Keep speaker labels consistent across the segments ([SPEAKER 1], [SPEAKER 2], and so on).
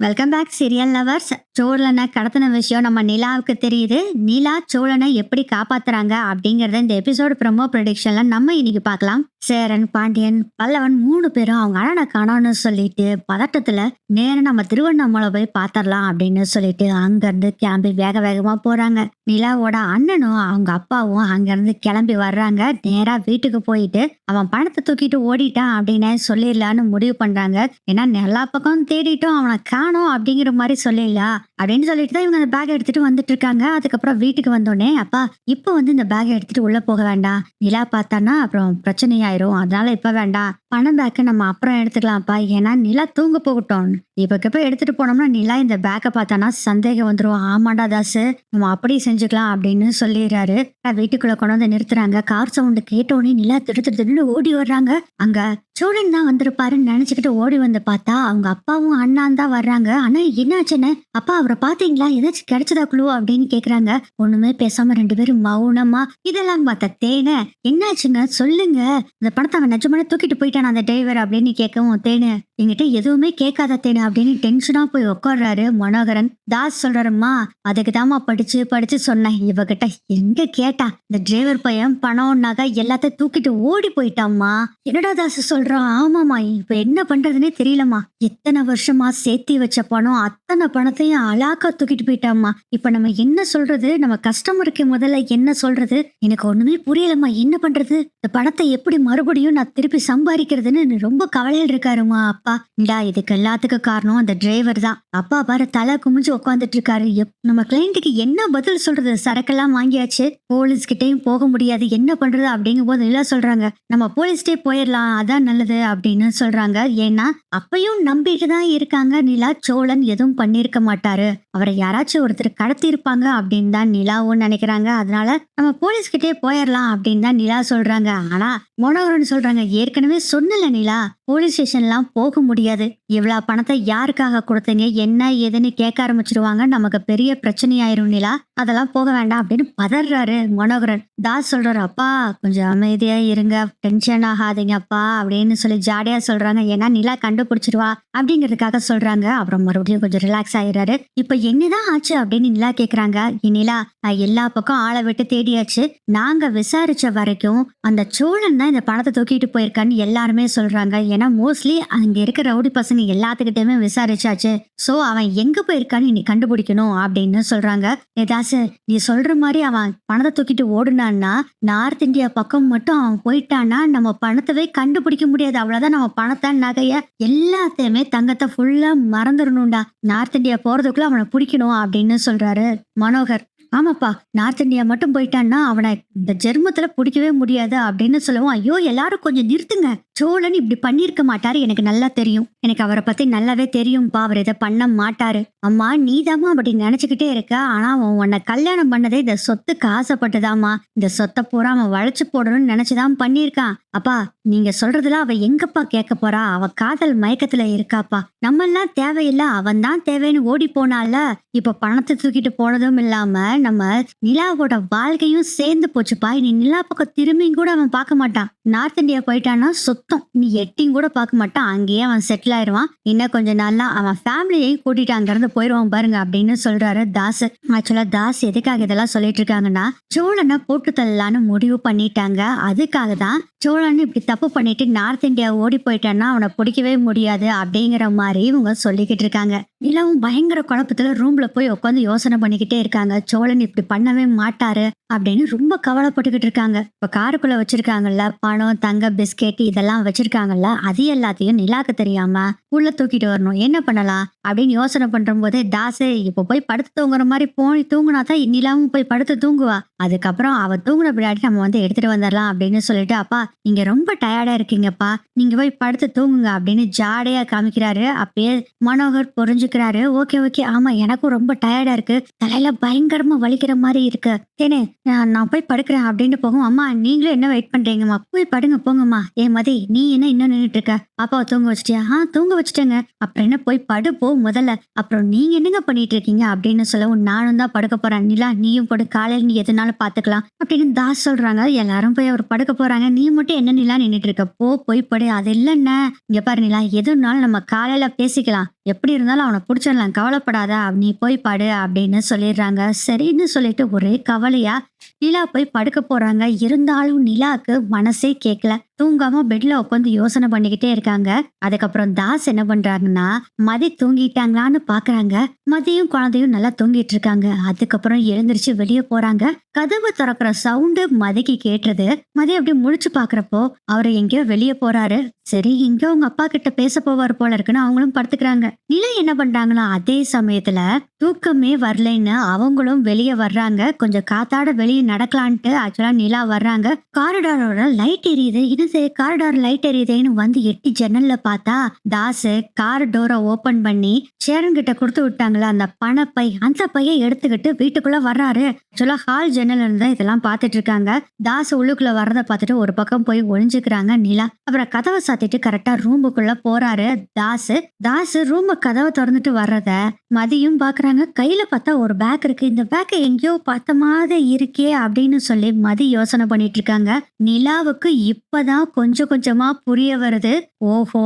[SPEAKER 1] Welcome back serial lovers சோழனை கடத்தின விஷயம் நம்ம நிலாவுக்கு தெரியுது. நிலா சோழனை எப்படி காப்பாத்துறாங்க அப்படிங்கறத இந்த எபிசோடு ப்ரமோ ப்ரொடிக்ஷன்ல நம்ம இன்னைக்கு பார்க்கலாம். சேரன் பாண்டியன் பல்லவன் மூணு பேரும் அவங்க அண்ணனை காணோம்னு சொல்லிட்டு பதட்டத்துல நேரம் நம்ம திருவண்ணாமலை போய் பாத்திரலாம் அப்படின்னு சொல்லிட்டு அங்கிருந்து கிளம்பி வேக வேகமா போறாங்க. நிலாவோட அண்ணனும் அவங்க அப்பாவும் அங்கிருந்து கிளம்பி வர்றாங்க. நேரா வீட்டுக்கு போயிட்டு அவன் பணத்தை தூக்கிட்டு ஓடிட்டான் அப்படின்னு சொல்லிடலான்னு முடிவு பண்றாங்க. ஏன்னா எல்லா பக்கம் தேடிட்டும் அவனை காணோம் அப்படிங்கிற மாதிரி சொல்லிடலாம் அப்படின்னு சொல்லிட்டு தான் இவங்க அந்த பேக் எடுத்துட்டு வந்துட்டு இருக்காங்க. அதுக்கப்புறம் வீட்டுக்கு வந்தோடனே அப்பா இப்போ வந்து இந்த பேக் எடுத்துட்டு உள்ள போக வேண்டாம். நிலா பார்த்தானா அப்புறம் பிரச்சனையாயிரும். அதனால இப்ப வேண்டாம். பணம் பேக்கை நம்ம அப்புறம் எடுத்துக்கலாம்ப்பா. ஏன்னா நிலா தூங்க போகட்டும். இப்ப இப்ப எடுத்துட்டு போனோம்னா நிலா இந்த பேக்கை பார்த்தானா சந்தேகம் வந்துடும் ஆமாண்டா தாசு. நம்ம அப்படி செஞ்சுக்கலாம் அப்படின்னு சொல்லிடுறாரு. வீட்டுக்குள்ள கொண்டு வந்து நிறுத்துறாங்க. கார் சவுண்டு கேட்டோடனே நிலா திடு திடு ஓடி வர்றாங்க அங்க சோழன் தான் வந்திருப்பாருன்னு நினைச்சுக்கிட்டு ஓடி வந்து பார்த்தா அவங்க அப்பாவும் அண்ணான் தான் வர்றாங்க. ஆனா என்னாச்சுன்னு அப்பா அவரை பாத்தீங்களா ஏதாச்சும் கிடைச்சதா குழு? அப்படின்னு கேக்குறாங்க. ஒண்ணுமே பேசாம ரெண்டு பேரும் மௌனமா இதெல்லாம் பார்த்த தேனு என்னாச்சுங்க? சொல்லுங்க. இந்த பணத்தை அவன் நிஜமான தூக்கிட்டு போயிட்டான் அந்த டிரைவர்? அப்படின்னு கேட்கவும் தேனு என்கிட்ட எதுவுமே கேட்காத தேனு அப்படின்னு டென்ஷனா போய் உட்கார்றாரு மனோகரன். தாஸ் சொல்றாருமா அதுக்கு தாமா படிச்சு படிச்சு சொன்னேன். இவகிட்ட எங்க கேட்டா? இந்த டிரைவர் பையன் பணம் நகை எல்லாத்தையும் தூக்கிட்டு ஓடி போயிட்டாம்மா. என்னடா தாஸ் சொல் சொல்றான் ஆமாமா இப்ப என்ன பண்றதுன்னே தெரியலம்மா. எத்தனை வருஷமா சேர்த்தி வச்ச பணம் அத்தனை பணத்தையும் அழாக்கா தூக்கிட்டு போயிட்டாம்மா. இப்ப நம்ம என்ன சொல்றது? நம்ம கஸ்டமருக்கு முதல்ல என்ன சொல்றது? எனக்கு ஒண்ணுமே புரியலம்மா. என்ன பண்றது? இந்த பணத்தை எப்படி மறுபடியும் நான் திருப்பி சம்பாதிக்கிறதுன்னு ரொம்ப கவலையில் இருக்காருமா அப்பா. இந்தா இதுக்கு எல்லாத்துக்கும் காரணம் அந்த டிரைவர் தான். அப்பா பாரு தலை குமிஞ்சு உட்காந்துட்டு இருக்காரு. நம்ம கிளைண்ட்டுக்கு என்ன பதில் சொல்றது? சரக்கெல்லாம் வாங்கியாச்சு. போலீஸ் கிட்டயும் போக முடியாது. என்ன பண்றது? அப்படிங்கும் போது சொல்றாங்க நம்ம போலீஸ்டே போயிடலாம். அதான் நல்லது அப்படின்னு சொல்றாங்க. ஏன்னா அப்பயும் நம்பிட்டு தான் இருக்காங்க. நிலா சோழன் எதுவும் பண்ணியிருக்க மாட்டாரு. அவரை யாராச்சும் ஒருத்தர் கடத்தி இருப்பாங்க அப்படின்னு தான் நிலாவும் நினைக்கிறாங்க. அதனால நம்ம போலீஸ் கிட்டே போயிடலாம் அப்படின்னு தான் நிலா சொல்றாங்க. ஆனா மனோகரன் சொல்றாங்க ஏற்கனவே சொன்னல நிலா போலீஸ் ஸ்டேஷன்லாம் போக முடியாது. இவ்வளவு பணத்தை யாருக்காக கொடுத்தீங்க? என்ன ஏதுன்னு கேட்க ஆரம்பிச்சிருவாங்க. நமக்கு பெரிய பிரச்சனையாயிரும் நிலா. அதெல்லாம் போக வேண்டாம் அப்படின்னு பதறாரு மனோகரன். தாஸ் சொல்றாரு அப்பா கொஞ்சம் அமைதியா இருங்க. டென்ஷன் ஆகாதீங்க அப்பா அப்படின்னு சொல்லி ஜாலியா சொல்றாங்க. ஏன்னா நிலா கண்டுபிடிச்சிருவா அப்படிங்கிறதுக்காக சொல்றாங்க. அப்புறம் மறுபடியும் கொஞ்சம் ரிலாக்ஸ் ஆயிடுறாரு. இப்ப என்னதான் ஆச்சு அப்படின்னு நிலா கேக்குறாங்க. நிலா எல்லா பக்கம் ஆளை விட்டு தேடியாச்சு. நாங்க விசாரிச்ச வரைக்கும் அந்த சோழன் தான் இந்த பணத்தை தூக்கிட்டு போயிருக்கான்னு எல்லாருமே சொல்றாங்க. ஏன்னா மோஸ்ட்லி அங்க இருக்கிற ரவுடி பசங்க எல்லாத்துக்கிட்டையுமே விசாரிச்சாச்சு. சோ அவன் எங்க போயிருக்கான்னு நீ கண்டுபிடிக்கணும் அப்படின்னு சொல்றாங்க. ஏதாசு நீ சொல்ற மாதிரி அவன் பணத்தை தூக்கிட்டு ஓடுனான்னா நார்த் இந்தியா பக்கம் மட்டும் அவன் போயிட்டான்னா நம்ம பணத்தவே கண்டுபிடிக்க முடியாது. அவ்வளவுதான். நம்ம பணத்தை நகைய எல்லாத்தையுமே தங்கத்தை ஃபுல்லா மறந்துடணும்டா. நார்த் இந்தியா போறதுக்குள்ள அவனை பிடிக்கணும் அப்படின்னு சொல்றாரு மனோகர். ஆமாப்பா நார்த் இந்தியா மட்டும் போயிட்டான்னா அவனை இந்த ஜெர்மத்துல பிடிக்கவே முடியாது அப்படின்னு சொல்லவும் ஐயோ எல்லாரும் கொஞ்சம் நிறுத்துங்க. சோழன் இப்படி பண்ணியிருக்க மாட்டாரு எனக்கு நல்லா தெரியும். எனக்கு அவரை பத்தி நல்லாவே தெரியும்பா அவர் இதை பண்ண மாட்டாரு. அம்மா நீதாம்மா அப்படி நினைச்சுக்கிட்டே இருக்க. ஆனா அவன் உன்னை கல்யாணம் பண்ணதே இந்த சொத்துக்கு ஆசைப்பட்டுதாம்மா. இந்த சொத்தை பூரா அவன் வளைச்சு போடணும்னு நினைச்சுதான் பண்ணியிருக்கான். அப்பா நீங்க சொல்றதுல அவ எங்கப்பா கேட்க போறா? அவ காதல் மயக்கத்துல இருக்காப்பா. நம்ம எல்லாம் தேவையில்ல அவன் தான் தேவைன்னு ஓடி போனால இப்ப பணத்தை தூக்கிட்டு போனதும் இல்லாம நம்ம நிலாவோட வாழ்க்கையும் சேர்ந்து போச்சுப்பா. இனி நிலா பக்கம் திரும்பியும் கூட அவன் பார்க்க மாட்டான். நார்த் இந்தியா போயிட்டான்னா சுத்தம் நீ எட்டியும் கூட பார்க்க மாட்டான் அங்கேயே அவன் செட்டில் ஆயிடுவான் இன்னும் கொஞ்ச நாள்லாம் அவன் ஃபேமிலியையும் கூட்டிட்டு அங்கேருந்து போயிடுவான் பாருங்க அப்படின்னு சொல்றாரு தாஸ். ஆக்சுவலா தாஸ் எதுக்காக இதெல்லாம் சொல்லிட்டு இருக்காங்கன்னா சோழனை போட்டு தள்ளலான்னு முடிவு பண்ணிட்டாங்க. அதுக்காக தான் சோழன் இப்படி தப்பு பண்ணிட்டு நார்த் இந்தியா ஓடி போயிட்டான்னா அவனை பிடிக்கவே முடியாது அப்படிங்கிற மாதிரி இவங்க சொல்லிக்கிட்டு இருக்காங்க. நிலவும் பயங்கர குழப்பத்துல ரூம்ல போய் உட்காந்து யோசனை பண்ணிக்கிட்டே இருக்காங்க. சோழன் இப்படி பண்ணவே மாட்டாரு அப்படின்னு ரொம்ப கவலைப்பட்டுக்கிட்டு இருக்காங்க. இப்ப காருக்குள்ள வச்சிருக்காங்கல்ல பணம் தங்க பிஸ்கெட் இதெல்லாம் வச்சிருக்காங்கல்ல அது எல்லாத்தையும் நிலாக்கு தெரியாம உள்ள தூக்கிட்டு வரணும். என்ன பண்ணலாம்? அப்படின்னு யோசனை பண்ற போதே தாசே இப்ப போய் படுத்து தூங்குற மாதிரி போய் தூங்குனா தான் நிலாவும் போய் படுத்து தூங்குவா. அதுக்கப்புறம் அவ தூங்குன பின்னாடி நம்ம வந்து எடுத்துட்டு வந்துடலாம் அப்படின்னு சொல்லிட்டு அப்பா நீங்க ரொம்ப டயர்டா இருக்கீங்கப்பா. நீங்க போய் படுத்து தூங்குங்க அப்படின்னு ஜாடையா காமிக்கிறாரு. அப்பயே மனோகர் புரிஞ்சுக்கிறாரு. Okay okay. ஆமா எனக்கும் ரொம்ப டயர்டா இருக்கு. தலையில பயங்கரமா வலிக்கிற மாதிரி இருக்கு. ஏனே நான் போய் படுக்கிறேன் அப்படின்னு போகும். அம்மா நீங்களும் என்ன வெயிட் பண்றீங்கம்மா? போய் படுங்க போங்கம்மா. ஏ மதி நீ என்ன இன்னும் நின்றுட்டு இருக்க பாப்பாவை தூங்க வச்சிட்டியா? ஆ தூங்க வச்சுட்டேங்க. அப்புறம் என்ன போய் படு போ முதல்ல. அப்புறம் நீங்க என்னங்க பண்ணிட்டு இருக்கீங்க அப்படின்னு சொல்லவும் நானும் தான் படுக்க போறேன். நிலா நீயும் படு. காலையில் நீ எதுனா நாள் பாத்துக்கலாம் அப்படின்னு தாஸ் சொல்றாங்க. எல்லாரும் போய் அவர் படுக்க போறாங்க. நீ மட்டும் என்ன நிலா நின்னுட்டு இருக்க? போ போய் படு. அது இல்லைன்ன இங்க பாரு நிலா எதுனாலும் நம்ம காலையில பேசிக்கலாம். எப்படி இருந்தாலும் அவனை பிடிச்சிடலாம். கவலைப்படாத. நீ போய் பாடு அப்படின்னு சொல்லிடுறாங்க. சரின்னு சொல்லிட்டு ஒரே கவலையா நிலா போய் படுக்க போறாங்க. இருந்தாலும் நிலாக்கு மனசே கேட்கல தூங்காம பெட்ல உட்காந்து யோசனை பண்ணிக்கிட்டே இருக்காங்க. அதுக்கப்புறம் தாஸ் என்ன பண்றாங்கன்னா மதி தூங்கிட்டாங்களான்னு பாக்குறாங்க. மதியும் குழந்தையும் நல்லா தூங்கிட்டு இருக்காங்க. அதுக்கப்புறம் எழுந்திருச்சு வெளியே போறாங்க. கதவு திறக்கிற சவுண்டு மதிக்கு கேட்டுறது மதி அப்படி முழிச்சு பாக்குறப்போ அவர் எங்கேயோ வெளியே போறாரு. சரி இங்க உங்க அப்பா கிட்ட பேச போவார் போல இருக்குன்னு அவங்களும் படுத்துக்கிறாங்க. நிலை என்ன பண்றாங்கன்னா அதே சமயத்துல தூக்கமே வரலைன்னு அவங்களும் வெளியே வர்றாங்க. கொஞ்சம் காத்தாட வெளியே நடக்கலான்ட்டு ஆக்சுவலா நிலா வர்றாங்க. காரிடாரோட லைட் எரியுது. இது காரிடார் லைட் எரியுதேன்னு வந்து எட்டி ஜன்னல்ல பார்த்தா தாஸ் கார் டோரை ஓபன் பண்ணி சேரன்கிட்ட கொடுத்து விட்டாங்களா? அந்த பணப்பை அந்த பையை எடுத்துக்கிட்டு வீட்டுக்குள்ள வர்றாரு. ஆக்சுவலா ஹால் ஜன்னல் இருந்தா இதெல்லாம் பார்த்துட்டு இருக்காங்க. தாஸ் உள்ளுக்குள்ள வர்றதை பார்த்துட்டு ஒரு பக்கம் போய் ஒளிஞ்சுக்கிறாங்க நிலா. அப்புறம் கதவை சாத்திட்டு கரெக்டா ரூமுக்குள்ள போறாரு தாசு தாசு ரூம் கதவை திறந்துட்டு வர்றத மதியும் பார்க்குறாங்க கையில் பார்த்தா ஒரு பேக் இருக்கு. இந்த பேக்கை எங்கேயோ பார்த்த மாதிரி இருக்கே அப்படின்னு சொல்லி மதி யோசனை பண்ணிட்டு இருக்காங்க. நிலாவுக்கு இப்பதான் கொஞ்சம் கொஞ்சமா புரிய வருது. ஓஹோ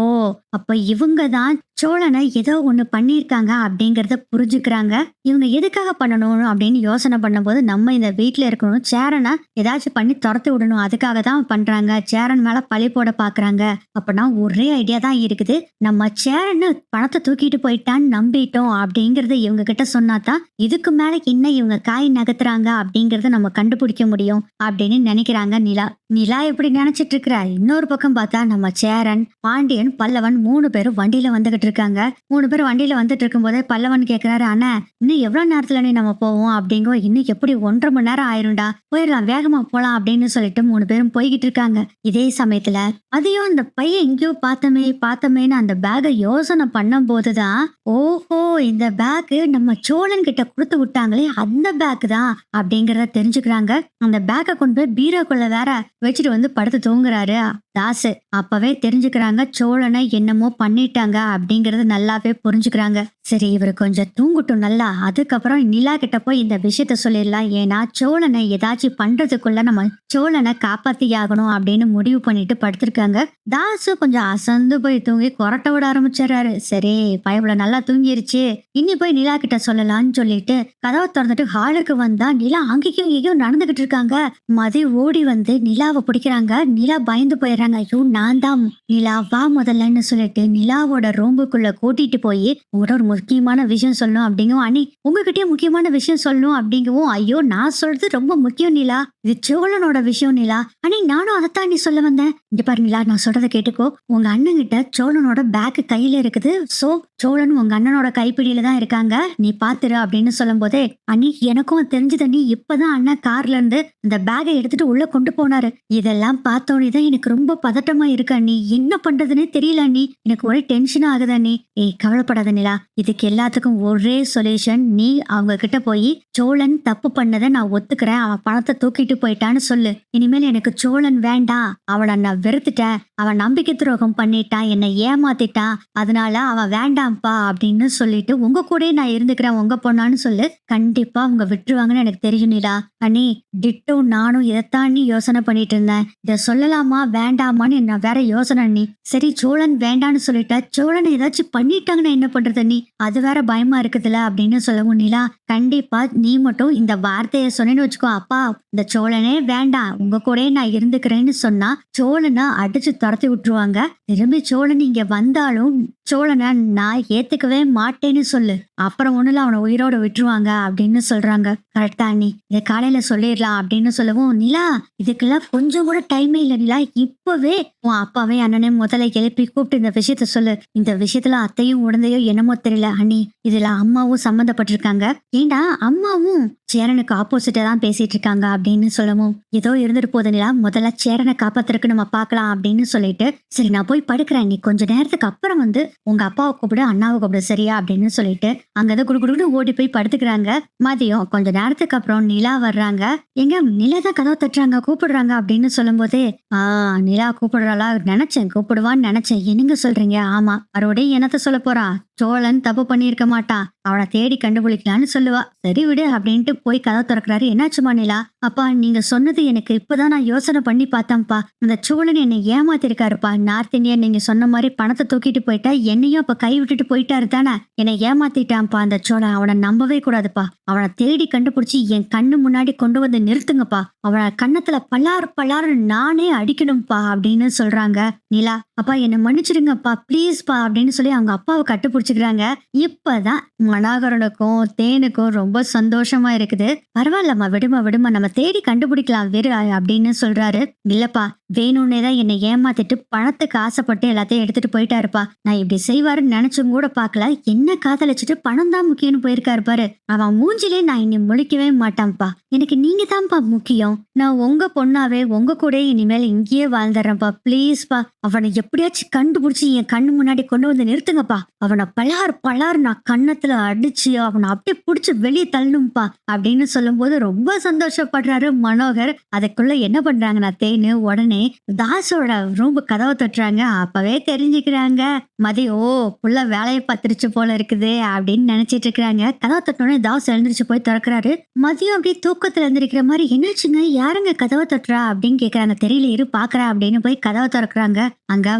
[SPEAKER 1] அப்ப இவங்க தான் சோழனை ஏதோ ஒண்ணு பண்ணியிருக்காங்க அப்படிங்கறத புரிஞ்சுக்கிறாங்க. இவங்க எதுக்காக பண்ணணும் அப்படின்னு யோசனை பண்ணும்போது நம்ம இந்த வீட்டில் இருக்கணும். சேரனை ஏதாச்சும் பண்ணி துரத்து விடணும். அதுக்காக தான் பண்றாங்க. சேரன் மேல பழி போட பாக்குறாங்க. அப்பனா ஒரே ஐடியா தான் இருக்குது. நம்ம சேரன்னு பணத்தை தூக்கிட்டு போயிட்டான்னு நம்பிட்டோம் அப்படிங்கறத இவங்க கிட்ட சொன்னாதான் இதுக்கு மேல என்ன இவங்க காய் நகர்த்துறாங்க அப்படிங்கறத நம்ம கண்டுபிடிக்க முடியும் அப்படின்னு நினைக்கிறாங்க நிலா. நிலா எப்படி நினைச்சிட்டு இருக்கிற? இன்னொரு பக்கம் பார்த்தா நம்ம சேரன் பாண்டியன் பல்லவன் மூணு பேரும் வண்டியில வந்துகிட்டு இருக்காங்க. மூணு பேர் வண்டியில வந்துட்டு இருக்கும் போதே பல்லவன் கேக்குறாரு அண்ணா இன்னும் எவ்வளவு நேரத்துல நீ நம்ம போவோம்? அப்படிங்கோ இன்னும் எப்படி ஒன்றரை மணி நேரம் ஆயிரும்டா. போயிடலாம் வேகமா போலாம் அப்படின்னு சொல்லிட்டு மூணு பேரும் போய்கிட்டு இருக்காங்க இதே சமயத்துல. அதையும் அந்த பையன் எங்கேயோ பார்த்தமே பார்த்தமேன்னு அந்த பேகை யோசனை பண்ணும் போதுதான் ஓஹோ இந்த இந்த பேக்கு நம்ம சோழன் கிட்ட கொடுத்து விட்டாங்களே அந்த பேக் தான் அப்படிங்கறத தெரிஞ்சுக்கிறாங்க. அந்த பேக்கை கொண்டு போய் பீரோக்குள்ள வேற வச்சுட்டு வந்து படுத்து தூங்குறாரு. தாசு அப்பவே தெரிஞ்சுக்கிறாங்க சோழனை என்னமோ பண்ணிட்டாங்க அப்படிங்கறது நல்லாவே புரிஞ்சுக்கிறாங்க. சரி இவர் கொஞ்சம் தூங்கட்டும் நல்லா. அதுக்கப்புறம் நிலா கிட்ட போய் இந்த விஷயத்த சொல்லிடலாம். ஏன்னா சோழனை ஏதாச்சும் பண்றதுக்குள்ள நம்ம சோழனை காப்பாத்தி ஆகணும் அப்படின்னு முடிவு பண்ணிட்டு படுத்திருக்காங்க. தாசு கொஞ்சம் அசந்து போய் தூங்கி கொரட்ட விட ஆரம்பிச்சிடறாரு. சரி பயவுல நல்லா தூங்கிருச்சு. இனி போய் நிலா கிட்ட சொல்லலாம்னு சொல்லிட்டு கதவை திறந்துட்டு ஹாலுக்கு வந்தா நிலா அங்கேயும் இங்கேயும் நடந்துகிட்டு இருக்காங்க. மதி ஓடி வந்து நிலாவை பிடிக்கிறாங்க. நிலா பயந்து போயிடுறாங்க. ஐயோ நான் தான் நிலா வா முதல்லன்னு சொல்லிட்டு நிலாவோட ரோம்புக்குள்ள கூட்டிட்டு போய் உங்கள்கிட்ட ஒரு முக்கியமான விஷயம் சொல்லணும் அப்படிங்கவும் அண்ணி உங்ககிட்டயே முக்கியமான விஷயம் சொல்லணும் அப்படிங்கவும் ஐயோ நான் சொல்றது ரொம்ப முக்கியம் நிலா இது சோழனோட விஷயம் நிலா அண்ணி நானும் அதைத்தான் நீ சொல்ல வந்தேன். இங்க பாரு நிலா நான் சொல்றதை கேட்டுக்கோ உங்க அண்ணன் கிட்ட சோழனோட பேக் கையில இருக்குது சோ சோழன் உங்க அண்ணனோட கைப்பிடியில தான் இருக்காங்க. நீ பாத்துரு அப்படின்னு சொல்லும் போதே அண்ணி எனக்கும் தெரிஞ்சது நீ இப்பதான் அண்ணன் கார்ல இருந்து அந்த பேகை எடுத்துட்டு உள்ள கொண்டு போனாரு. இதெல்லாம் பார்த்தோன்னே தான் எனக்கு ரொம்ப பதட்டமா இருக்கு அண்ணி. என்ன பண்றதுன்னே தெரியல அண்ணி. எனக்கு ஒரே டென்ஷன் ஆகுது அண்ணி. ஏய் கவலைப்படாத நிலா. இதுக்கு எல்லாத்துக்கும் ஒரே சொல்யூஷன் நீ அவங்க கிட்ட போய் சோழன் தப்பு பண்ணதை நான் ஒத்துக்கிறேன். அவன் பணத்தை தூக்கிட்டு போயிட்டான்னு சொல்லு. இனிமேல் எனக்கு சோழன் வேண்டாம். அவனை நான் வெறுத்துட்டேன். அவன் நம்பிக்கை துரோகம் பண்ணிட்டான். என்னை ஏமாத்திட்டான். அதனால அவன் வேண்டாம்ப்பா அப்படின்னு சொல்லிட்டு உங்க கூடயே நான் இருந்துக்கிறேன் உங்க பொண்ணான்னு சொல்லு. கண்டிப்பா அவங்க விட்டுருவாங்கன்னு எனக்கு தெரியும் நிலா. அண்ணி டிட்டோ நானும் இதைத்தான் நீ யோசனை பண்ணிட்டு இருந்தேன். இதை சொல்லலாமா வேண்டாமான்னு நான் வேற யோசனை நீ சரி சோழன் வேண்டான்னு சொல்லிட்ட சோழன் ஏதாச்சும் பண்ணிட்டாங்கன்னா என்ன பண்றது நீ அது வேற பயமா இருக்குதுல அப்படின்னு சொல்லவும் நிலா கண்டிப்பா நீ மட்டும் இந்த வார்த்தையை சொன்னேன்னு வச்சுக்கோ. அப்பா இந்த சோழனே வேண்டாம். உங்க கூடயே நான் இருந்துக்கிறேன்னு சொன்னா சோழனை அடிச்சு துரத்தி விட்டுருவாங்க. திரும்பி சோழன் இங்க வந்தாலும் சோழனை நான் ஏத்துக்கவே மாட்டேன்னு சொல்லு. அப்புறம் ஒண்ணுல அவனை உயிரோட விட்டுருவாங்க அப்படின்னு சொல்றாங்க. கரெக்டா நீ இதை காலையில சொல்லிடலாம் அப்படின்னு சொல்லவும் நிலா இதுக்கெல்லாம் கொஞ்சம் கூட டைமே இல்ல நிலா. இப்பவே உன் அப்பாவே அண்ணனே முதல்ல எழுப்பி கூப்பிட்டு இந்த விஷயத்த சொல்லு. இந்த விஷயத்துல அத்தையும் உடந்தையோ என்னமோ தெரியல அண்ணி. இதுல அம்மாவும் சம்மந்தப்பட்டிருக்காங்க. ஏண்டா அம்மாவும் சேரனுக்கு ஆப்போசிட்டா தான் பேசிட்டு இருக்காங்க அப்படின்னு சொல்லவும் ஏதோ இருந்துட்டு போகுது நிலா. முதல்ல சேரனை காப்பாத்துறதுக்கு நம்ம பார்க்கலாம் அப்படின்னு சொல்லிட்டு சரி நான் போய் படுக்கிறேன் நீ கொஞ்ச நேரத்துக்கு அப்புறம் வந்து உங்க அப்பாவை கூப்பிடு அண்ணாவை கூப்பிடு சரியா? அப்படின்னு சொல்லிட்டு அங்கதான் குடு குடுன்னு ஓடி போய் படுத்துக்கிறாங்க. மதியம் கொஞ்ச நேரத்துக்கு அப்புறம் நிலா வர்றாங்க. எங்க நிலா தான் கதவை தட்டுறாங்க கூப்பிடுறாங்க அப்படின்னு சொல்லும் போதே ஆஹ் நிலா கூப்பிடுறாளா? நினைச்சேன் கூப்பிடுவான்னு நினைச்சேன். என்னங்க சொல்றீங்க? ஆமா மறுபடியும் என்னத்த சொல்ல போறா? சோழன் தப்பு பண்ணியிருக்க மாட்டான் அவனை தேடி கண்டுபிடிக்கலான்னு சொல்லுவா. சரி விடு அப்படின்ட்டு போய் கதை திறக்கிறாரு. என்னாச்சுமா நிலா? அப்பா நீங்க சொன்னது எனக்கு இப்பதான் நான் யோசனை பண்ணி பார்த்தேன்ப்பா. இந்த சோழன் என்னை ஏமாத்திருக்காருப்பா. நார்த் இந்தியன் நீங்க சொன்ன மாதிரி பணத்தை தூக்கிட்டு போயிட்டா என்னையும் அப்ப கை விட்டுட்டு போயிட்டாரு தானே? என்னை ஏமாத்திட்டான்ப்பா அந்த சோழன். அவனை நம்பவே கூடாதுப்பா. அவனை தேடி கண்டுபிடிச்சி என் கண்ணு முன்னாடி கொண்டு வந்து நிறுத்துங்கப்பா. அவனை கண்ணத்துல பல்லாறு பல்லாறு நானே அடிக்கணும்ப்பா அப்படின்னு சொல்றாங்க. நிலா அப்பா என்னை மன்னிச்சிடுங்கப்பா ப்ளீஸ்ப்பா அப்படின்னு சொல்லி அவங்க அப்பாவை கட்டுப்பிடிச்சிக்கிறாங்க. இப்பதான் மனாகரனுக்கும் தேனுக்கும் ரொம்ப சந்தோஷமா இருக்குது. பரவாயில்லம்மா விடுமா விடுமா நம்ம தேடி கண்டுபிடிக்கலாம் வெறு அப்படின்னு சொல்றாரு. இல்லப்பா வேணும்னே தான் என்னை ஏமாத்திட்டு பணத்துக்கு ஆசைப்பட்டு எல்லாத்தையும் எடுத்துட்டு போயிட்டாருப்பா. நான் இப்படி செய்வாருன்னு நினைச்சும் கூட பார்க்கல. என்ன காதலிச்சிட்டு பணம் தான் முக்கியம்னு போயிருக்காரு பாரு. அவன் மூஞ்சிலே நான் இனி முழிக்கவே மாட்டான்ப்பா. எனக்கு நீங்க தான்ப்பா முக்கியம். நான் உங்க பொண்ணாவே உங்க கூட இனிமேல் இங்கேயே வாழ்ந்துடுறேன்ப்பா. ப்ளீஸ்ப்பா அவனை எப்படியாச்சும் கண்டுபிடிச்சி என் கண்ணு முன்னாடி கொண்டு வந்து நிறுத்துங்கப்பா. அவனை பலார் பலார் நான் கன்னத்துல அடிச்சு அவனை அப்படியே பிடிச்சி வெளியே தள்ளணும்ப்பா அப்படின்னு சொல்லும்போது ரொம்ப சந்தோஷப்படுறாரு மனோகர். அதுக்குள்ள என்ன பண்றாங்க நான் தேனு உடனே தாஸோட ரூம் கதவை தட்டுறாங்க. அப்பவே தெரிஞ்சுக்கிறாங்க. மதியம் ஓ புள்ள வேலையை பார்த்துருச்சு போல இருக்குது அப்படின்னு நினைச்சிட்டு இருக்கிறாங்க. கதவை தட்டினோடனே தாஸ் எழுந்திரிச்சு போய் திறக்கிறாரு. மதியம் அப்படியே தூக்கத்துல எழுந்திருக்கிற மாதிரி என்னாச்சுங்க? யாருங்க கதவை தட்டுறா? அப்படின்னு கேக்குறாங்க. தெரியல இரு பாக்குறா அப்படின்னு போய் கதவை திறக்கிறாங்க. அங்க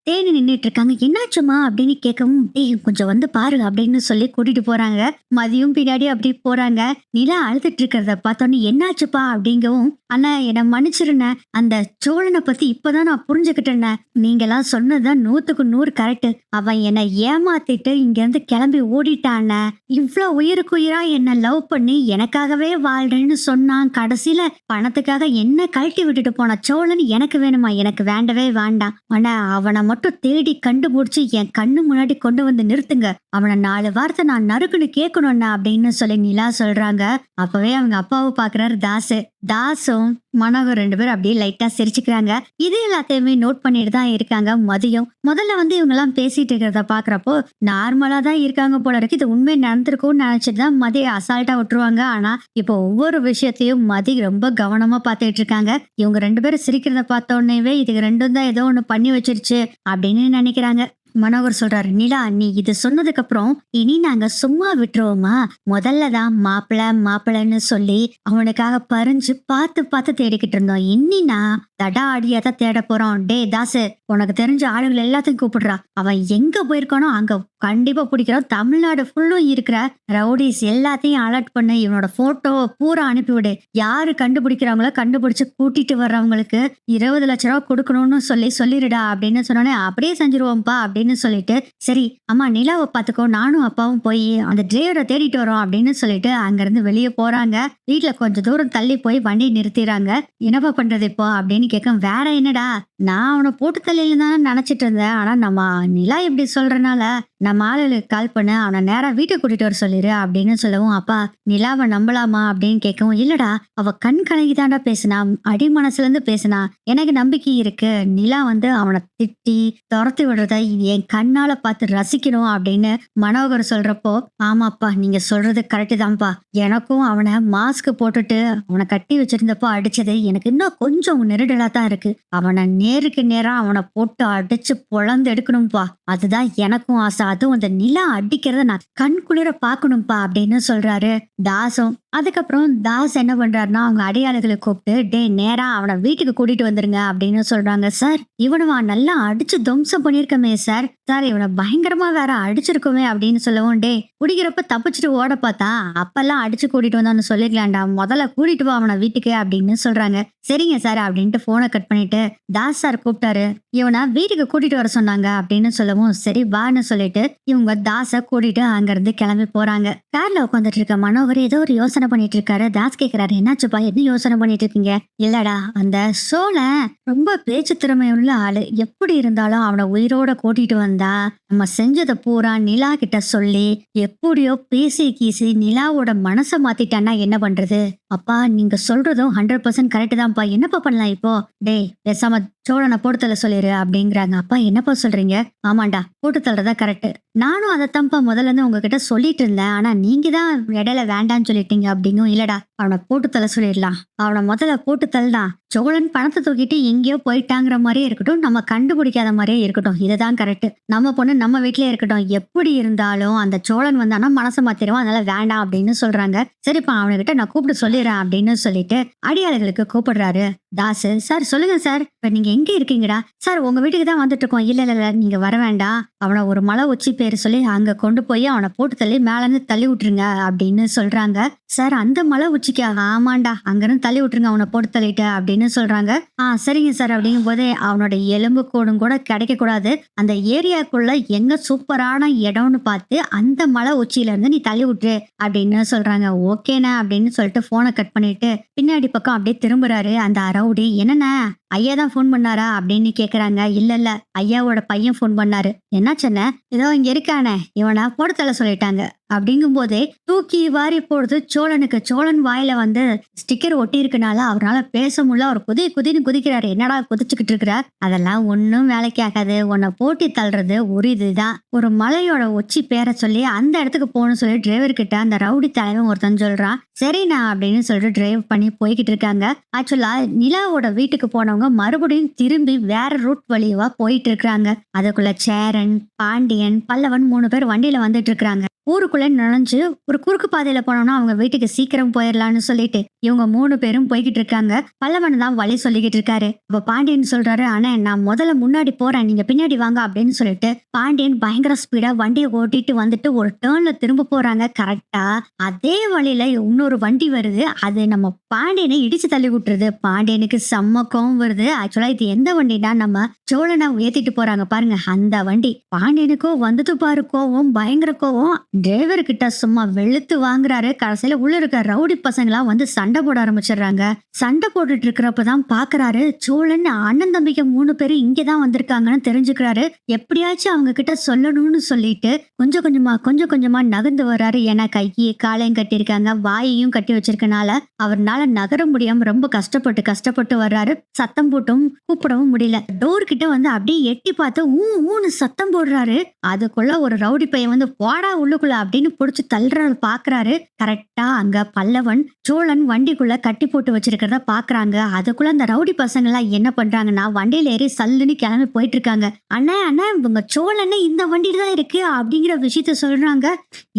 [SPEAKER 1] தேனி நின்றுட்டு இருக்காங்க என்னாச்சுமா அப்படின்னு கேட்கவும் டேய் கொஞ்சம் வந்து பாரு அப்படின்னு சொல்லி கூட்டிட்டு போறாங்க. மதியம் பின்னாடி அப்படி போறாங்க. நிலா அழுதுட்டு இருக்கிறத பார்த்தோன்னே என்னாச்சுப்பா? அப்படிங்கவும் அண்ணா என்னை மன்னிச்சிருண்ண. அந்த சோழனை பத்தி இப்பதான் நான் புரிஞ்சுக்கிட்டேன்ன நீங்களாம் சொன்னதுதான் நூத்துக்கு நூறு கரெக்ட் அவன் என்னை ஏமாத்திட்டு இங்க இருந்து கிளம்பி ஓடிட்டான. இவ்வளோ உயிருக்கு உயிரா என்ன லவ் பண்ணி எனக்காகவே வாழ்றேன்னு சொன்னான். கடைசியில பணத்துக்காக என்ன கழட்டி விட்டுட்டு போன சோழன் எனக்கு வேணுமா? எனக்கு வேண்டவே வேண்டாம். ஆனா அவனை மட்டும் தேடி கண்டுபிடிச்சு என் கண்ணு முன்னாடி கொண்டு வந்து நிறுத்துங்க. அவனை நாலு வார்த்தை நான் நறுக்குன்னு கேட்கணும்னா அப்படின்னு சொல்லி நிலா சொல்றாங்க. அப்பவே அவங்க அப்பாவை பாக்குறாரு தாசு. தாசும் மனோகர் ரெண்டு பேரும் அப்படியே லைட்டா சிரிச்சுக்கிறாங்க. இது எல்லாத்தையுமே நோட் பண்ணிட்டு தான் இருக்காங்க மதியம். முதல்ல வந்து இவங்க எல்லாம் பேசிட்டு இருக்கிறத பாக்குறப்போ நார்மலா தான் இருக்காங்க போல இருக்கு. இது உண்மை நடந்திருக்கும்னு நினைச்சிட்டு தான் மதி அசால்ட்டா விட்டுருவாங்க. ஆனா இப்போ ஒவ்வொரு விஷயத்தையும் மதி ரொம்ப கவனமா பார்த்துட்டு இருக்காங்க. இவங்க ரெண்டு பேரும் சிரிக்கிறத பார்த்த உடனேவே இதுக்கு ரெண்டும் தான் ஏதோ ஒண்ணு பண்ணி வச்சிருச்சு அப்படின்னு நினைக்கிறாங்க. மனோகர் சொல்றாரு நிலா நீ இது சொன்னதுக்கு அப்புறம் இனி நாங்க சும்மா விட்டுருவோமா முதல்ல தான் மாப்பிள மாப்பிளன்னு சொல்லி அவனுக்காக பறிஞ்சு பார்த்து பார்த்து தேடிக்கிட்டு இருந்தோம். இன்னினா தடா அடியா தான் தேட போறோம் டே தாசு உனக்கு தெரிஞ்ச ஆளுகள் எல்லாத்தையும் கூப்பிடுறா. அவன் எங்க போயிருக்கானோ அங்க கண்டிப்பா பிடிக்கிறோம் தமிழ்நாடு ஃபுல்லும் இருக்கிற ரவுடிஸ் எல்லாத்தையும் அலர்ட் பண்ணு. இவனோட போட்டோவை பூரா அனுப்பிவிடு. யாரு கண்டுபிடிக்கிறாங்களோ கண்டுபிடிச்சு கூட்டிட்டு வர்றவங்களுக்கு இருபது லட்ச ரூபா கொடுக்கணும்னு சொல்லி சொல்லிடுடா அப்படின்னு சொன்னோன்னே அப்படியே செஞ்சிருவோம்ப்பா அப்படின்னு சொல்லிட்டு சரி அம்மா நிலாவை பார்த்துக்கோ. நானும் அப்பாவும் போய் அந்த டிரைவரை தேடிட்டு வரோம் அப்படின்னு சொல்லிட்டு அங்கிருந்து வெளியே போறாங்க. வீட்டுல கொஞ்சம் தூரம் தள்ளி போய் வண்டி நிறுத்திடுறாங்க. என்னப்பா பண்றது இப்போ? அப்படின்னு கேட்க வேற என்னடா? நான் அவனை போட்டு தலையில தானே நினைச்சிட்டு இருந்தேன். ஆனா நம்ம நிலா இப்படி சொல்றனால நம்ம ஆளுகளுக்கு கால் பண்ண அவனை நேரா வீட்டுக்கு கூட்டிட்டு வர சொல்லிடு அப்படின்னு சொல்லவும் அப்பா நிலாவை நம்பலாமா? அப்படின்னு கேட்கவும் இல்லடா அவ கண் கலங்கி தாண்டா பேசினா அடி மனசுல இருந்து பேசினா எனக்கு நம்பிக்கை இருக்கு. நிலா வந்து அவனை திட்டி துரத்தி விடுறத என் கண்ணால பார்த்து ரசிக்கணும் அப்படின்னு மனோகர் சொல்றப்போ ஆமாப்பா நீங்க சொல்றது கரெக்டு தான்ப்பா. எனக்கும் அவனை மாஸ்க் போட்டுட்டு அவனை கட்டி வச்சிருந்தப்போ அடிச்சது எனக்கு இன்னும் கொஞ்சம் நெருடலா தான் இருக்கு. அவனை நேருக்கு நேரம் அவனை போட்டு அடிச்சு பொழந்து எடுக்கணும்ப்பா அதுதான் எனக்கும் ஆசை. அதுவும் அந்த நிலா அடிக்கிறத நான் கண் குளிர பார்க்கணும்ப்பா அப்படின்னு சொல்றாரு. தாசும் அதுக்கப்புறம் தாஸ் என்ன பண்றாருன்னா அவங்க அடையாளங்களை கூப்பிட்டு டே நேரா அவனை வீட்டுக்கு கூட்டிட்டு வந்துருங்க அப்படின்னு சொல்றாங்க சார் இவனுவா நல்லா அடிச்சு துவம்சம் பண்ணிருக்கமே சார். சார் இவனை பயங்கரமா வேற அடிச்சிருக்குமே அப்படின்னு சொல்லவும் டே குடிக்கிறப்ப தப்பிச்சுட்டு ஓட பார்த்தா அப்பெல்லாம் அடிச்சு கூட்டிட்டு வந்தான்னு சொல்லிக்கலாம்டா முதல்ல கூட்டிட்டு வா அவனை வீட்டுக்கு அப்படின்னு சொல்றாங்க. சரிங்க சார் அப்படின்ட்டு போனை கட் பண்ணிட்டு தாஸ் சார் கூப்பிட்டாரு. இவனை வீட்டுக்கு கூட்டிட்டு வர சொன்னாங்க அப்படின்னு சொல்லவும் சரி வான்னு சொல்லிட்டு இவங்க தாஸை கூட்டிட்டு அங்கிருந்து கிளம்பி போறாங்க. கார்ல உட்காந்துட்டு இருக்க மனோகர் ஏதோ ஒரு யோசனை பண்ணிட்டு இருக்காரு. தாஸ் கேக்குறாரு என்னாச்சுப்பா என்ன யோசனை பண்ணிட்டு இருக்கீங்க? இல்லடா அந்த சோழன் ரொம்ப பேச்சு திறமை உள்ள ஆளு. எப்படி இருந்தாலும் அவனை உயிரோட கூட்டிட்டு வந்தா நம்ம செஞ்சதை பூரா நிலா கிட்ட சொல்லி எப்படியோ பேசி கீசி நிலாவோட மனசை மாத்திட்டான்னா என்ன பண்றது? அப்பா நீங்க சொல்றதும் ஹண்ட்ரட் பர்சன்ட் கரெக்ட் தான்ப்பா. என்னப்பா பண்ணலாம் இப்போ? டேய் பேசாம சோழனை போட்டு தள்ள சொல்லிடு அப்படிங்கிறாங்க. அப்பா என்னப்பா சொல்றீங்க? ஆமாண்டா போட்டு தள்ளுறதா கரெக்ட் நானும் அதைத்தான்ப்பா முதல்ல இருந்து உங்ககிட்ட சொல்லிட்டு இருந்தேன். ஆனா நீங்க தான் இடையில வேண்டாம்னு சொல்லிட்டீங்க அப்படிங்கும் இல்லடா. அவனை போட்டு தள்ள சொல்லிடலாம். அவனை முதல்ல போட்டு தான் சோழன் பணத்தை தூக்கிட்டு எங்கேயோ போயிட்டாங்கிற மாதிரியே இருக்கட்டும் நம்ம கண்டுபிடிக்காத மாதிரியே இருக்கட்டும். இதுதான் கரெக்ட் நம்ம பொண்ணு நம்ம வீட்லயே இருக்கட்டும். எப்படி இருந்தாலும் அந்த சோழன் வந்தானா மனசை மாத்திருவான். அதனால வேண்டாம் அப்படின்னு சொல்றாங்க. சரிப்பா அவனுக்கிட்ட நான் கூப்பிட்டு சொல்லிடுறேன் அப்படின்னு சொல்லிட்டு அடியாளர்களுக்கு கூப்பிடுறாரு. தாசு சார் சொல்லுங்க சார். இப்ப நீங்க எங்க இருக்கீங்கடா? சார் உங்க வீட்டுக்கு தான் வந்துட்டு இருக்கோம். இல்ல இல்ல நீங்க வர வேண்டாம். அவனை ஒரு மலை உச்சி பேர் சொல்லி அங்க கொண்டு போய் அவனை போட்டு தள்ளி மேல இருந்து தள்ளி விட்டுருங்க அப்படின்னு சொல்றாங்க. சார் அந்த மலை உச்சிக்கு? ஆமாண்டா. அங்கிருந்து தள்ளி விட்டுருங்க. அவனை போட்டு தள்ளிட்டு அப்படின்னு சொல்றாங்க. ஆ சரிங்க சார். அப்படிங்கும் போதே அவனோட எலும்பு கூடும் கூட கிடைக்க கூடாது. அந்த ஏரியாக்குள்ள எங்க சூப்பரான இடம்னு பார்த்து அந்த மலை உச்சியில இருந்து நீ தள்ளி விட்டுரு அப்படின்னு சொல்றாங்க. ஓகேண்ணா அப்படின்னு சொல்லிட்டு போனை கட் பண்ணிட்டு பின்னாடி பக்கம் அப்படியே திரும்புறாரு அந்த அரவுடி என்னண்ணா? ஐயா தான் ஃபோன் பண்ணாரா அப்படின்னு கேட்குறாங்க இல்லை இல்லை ஐயாவோட பையன் ஃபோன் பண்ணாரு. என்னாச்சுண்ணே ஏதோ இங்கே இருக்கானே. இவனை போடத்தலை தள்ள சொல்லிட்டாங்க. அப்படிங்கும் போதே தூக்கி வாரி போடுறது சோழனுக்கு. சோழன் வாயில வந்து ஸ்டிக்கர் ஒட்டி இருக்கனால பேச முடியல. அவர் குதி குதின்னு குதிக்கிறாரு. என்னடா குதிச்சுக்கிட்டு இருக்கிறார் அதெல்லாம் ஒன்றும் வேலைக்கு ஆகாது. உன்னை போட்டி தள்ளுறது ஒரு இதுதான். ஒரு மலையோட ஒச்சி பேரை சொல்லி அந்த இடத்துக்கு போகணும்னு சொல்லி டிரைவர் கிட்ட அந்த ரவுடி தலைவன் ஒருத்தன் சொல்றான். சரிண்ணா அப்படின்னு சொல்லிட்டு டிரைவ் பண்ணி போய்கிட்டு இருக்காங்க. ஆக்சுவலா நிலாவோட வீட்டுக்கு போனவங்க மறுபடியும் திரும்பி வேற ரூட் வழியவா போயிட்டு இருக்கிறாங்க. அதுக்குள்ள சேரன் பாண்டியன் பல்லவன் மூணு பேர் வண்டியில வந்துட்டு இருக்கிறாங்க. ஊருக்குள்ள நுழைஞ்சு ஒரு குறுக்கு பாதையில போனோம்னா அவங்க வீட்டுக்கு சீக்கிரம் போயிடலாம்னு சொல்லிட்டு இவங்க மூணு பேரும் போய்கிட்டு இருக்காங்க. பல்லவன் தான் வழி சொல்லிக்கிட்டு இருக்காரு. அப்ப பாண்டியன் சொல்றாரு அண்ணே நான் முதல்ல முன்னாடி போறேன். நீங்க பின்னாடி வாங்க அப்படின்னு சொல்லிட்டு பாண்டியன் பயங்கர ஸ்பீடா வண்டியை ஓட்டிட்டு வந்துட்டு ஒரு டேர்ன்ல திரும்ப போறாங்க. கரெக்டா அதே வழியில இன்னொரு வண்டி வருது. அது நம்ம பாண்டியனை இடிச்சு தள்ளி விட்டுருது. பாண்டியனுக்கு செம்ம கோவம் வருது. ஆக்சுவலா இது எந்த வண்டினா நம்ம சோழனை ஏத்திட்டு போறாங்க பாருங்க. அந்த வண்டி பாண்டியனுக்கோ வந்துட்டு பாரு கோவம் பயங்கர கோவம். டிரைவர் கிட்ட சும்மா வெளுத்து வாங்குறாரு. கடைசியில உள்ள இருக்க ரவுடி பசங்களா வந்து சண்டை போட ஆரம்பிச்சிடுறாங்க. சண்டை போட்டுட்டு இருக்கிறப்பதான் பாக்குறாரு. சோழன் அண்ணன் தம்பிக்கு மூணு பேரும் இங்கதான் வந்திருக்காங்கன்னு தெரிஞ்சுக்கிறாரு. எப்படியாச்சும் அவங்க கிட்ட சொல்லணும்னு சொல்லிட்டு கொஞ்சம் கொஞ்சமா கொஞ்சம் கொஞ்சமா நகர்ந்து வர்றாரு. ஏன்னா கையை காலையும் கட்டியிருக்காங்க. வாயையும் கட்டி வச்சிருக்கனால அவர்னால நகர முடியாம ரொம்ப கஷ்டப்பட்டு கஷ்டப்பட்டு வர்றாரு. சத்தம் போட்டும் கூப்பிடவும் முடியல. டோர் கிட்ட வந்து அப்படியே எட்டி பார்த்து ஊ ஊன்னு சத்தம் போடுறாரு. அதுக்குள்ள ஒரு ரவுடி பையன் வந்து போடா உள்ளுக்குள்ள அப்படின்னு பிடிச்சி தள்ளுறத பாக்குறாரு. கரெக்டா அங்க பல்லவன் சோழன் வண்டிக்குள்ள கட்டி போட்டு வச்சிருக்கிறத பாக்குறாங்க. அதுக்குள்ள அந்த ரவுடி பசங்க எல்லாம் என்ன பண்றாங்கன்னா வண்டியில ஏறி சல்லுன்னு கிளம்பி போயிட்டு இருக்காங்க அண்ணா அண்ணா இவங்க சோழன்னு இந்த வண்டியில தான் இருக்கு அப்படிங்கிற விஷயத்த சொல்றாங்க.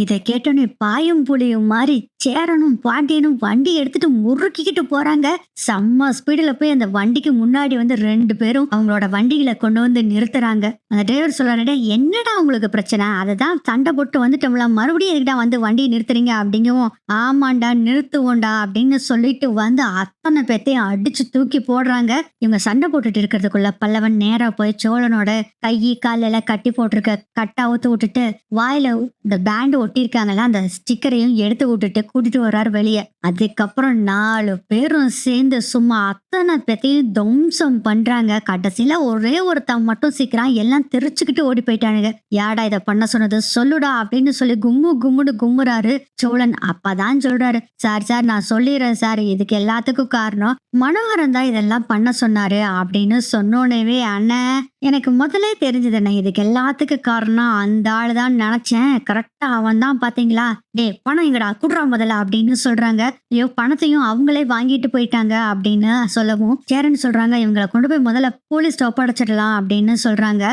[SPEAKER 1] இதை கேட்டோன்னே பாயும் புலியும் மாதிரி சேரனும் பாண்டியனும் வண்டி எடுத்துட்டு முறுக்கிக்கிட்டு போறாங்க. செம்ம ஸ்பீடில் போய் அந்த வண்டிக்கு முன்னாடி வந்து ரெண்டு பேரும் அவங்களோட வண்டிகளை கொண்டு வந்து நிறுத்துறாங்க. அந்த டிரைவர் சொல்றாரு என்னடா உங்களுக்கு பிரச்சனை? அதை தான் சண்டை போட்டு வந்துட்டு வந்துட்டோம்ல மறுபடியும் எதுக்கிட்ட வந்து வண்டியை நிறுத்துறீங்க அப்படிங்கவும் ஆமாண்டா நிறுத்துவோண்டா அப்படின்னு சொல்லிட்டு வந்து அத்தனை பேத்தையும் அடிச்சு தூக்கி போடுறாங்க. இவங்க சண்டை போட்டுட்டு இருக்கிறதுக்குள்ள பல்லவன் நேரா போய் சோழனோட கை கால் எல்லாம் கட்டி போட்டிருக்க கட்டை அவுத்து விட்டுட்டு வாயில இந்த பேண்ட் ஒட்டியிருக்காங்கல்ல அந்த ஸ்டிக்கரையும் எடுத்து விட்டுட்டு கூட்டிட்டு வர்றாரு வெளியே. அதுக்கப்புறம் நாலு பேரும் சேர்ந்து சும்மா அத்தனை பேத்தையும் துவம்சம் பண்றாங்க. கடைசியில ஒரே ஒருத்தன் மட்டும் சீக்கிரம் எல்லாம் தெரிச்சுக்கிட்டு ஓடி போயிட்டானுங்க. யாடா இதை பண்ண சொன்னது? சொல்லுடா அப்படின்னு சொல்லி கும்மு கும்முன்னு கும்முறாரு. சோழன் அப்பதான் சொல்றாரு சார் சார் நான் சொல்லிடுறேன் சார். இதுக்கு எல்லாத்துக்கும் காரணம் மனோகரன் தான் இதெல்லாம் பண்ண சொன்னாரு அப்படின்னு சொன்னோனேவே அண்ணன் எனக்கு முதல்ல தெரிஞ்சது என்ன இதுக்கு எல்லாத்துக்கும் காரணம் அந்த ஆளு தான் நினைச்சேன். கரெக்டா அவன் தான் பாத்தீங்களா? டேய் பணம் எங்கடா குடுறா முதல்ல? அப்படின்னு சொல்றாங்க. ஐயோ பணத்தையும் அவங்களே வாங்கிட்டு போயிட்டாங்க அப்படின்னு சொல்லவும் சேரன் சொல்றாங்க. இவங்களை கொண்டு போய் முதல்ல போலீஸ் ஒப்படைச்சிடலாம் அப்படின்னு சொல்றாங்க.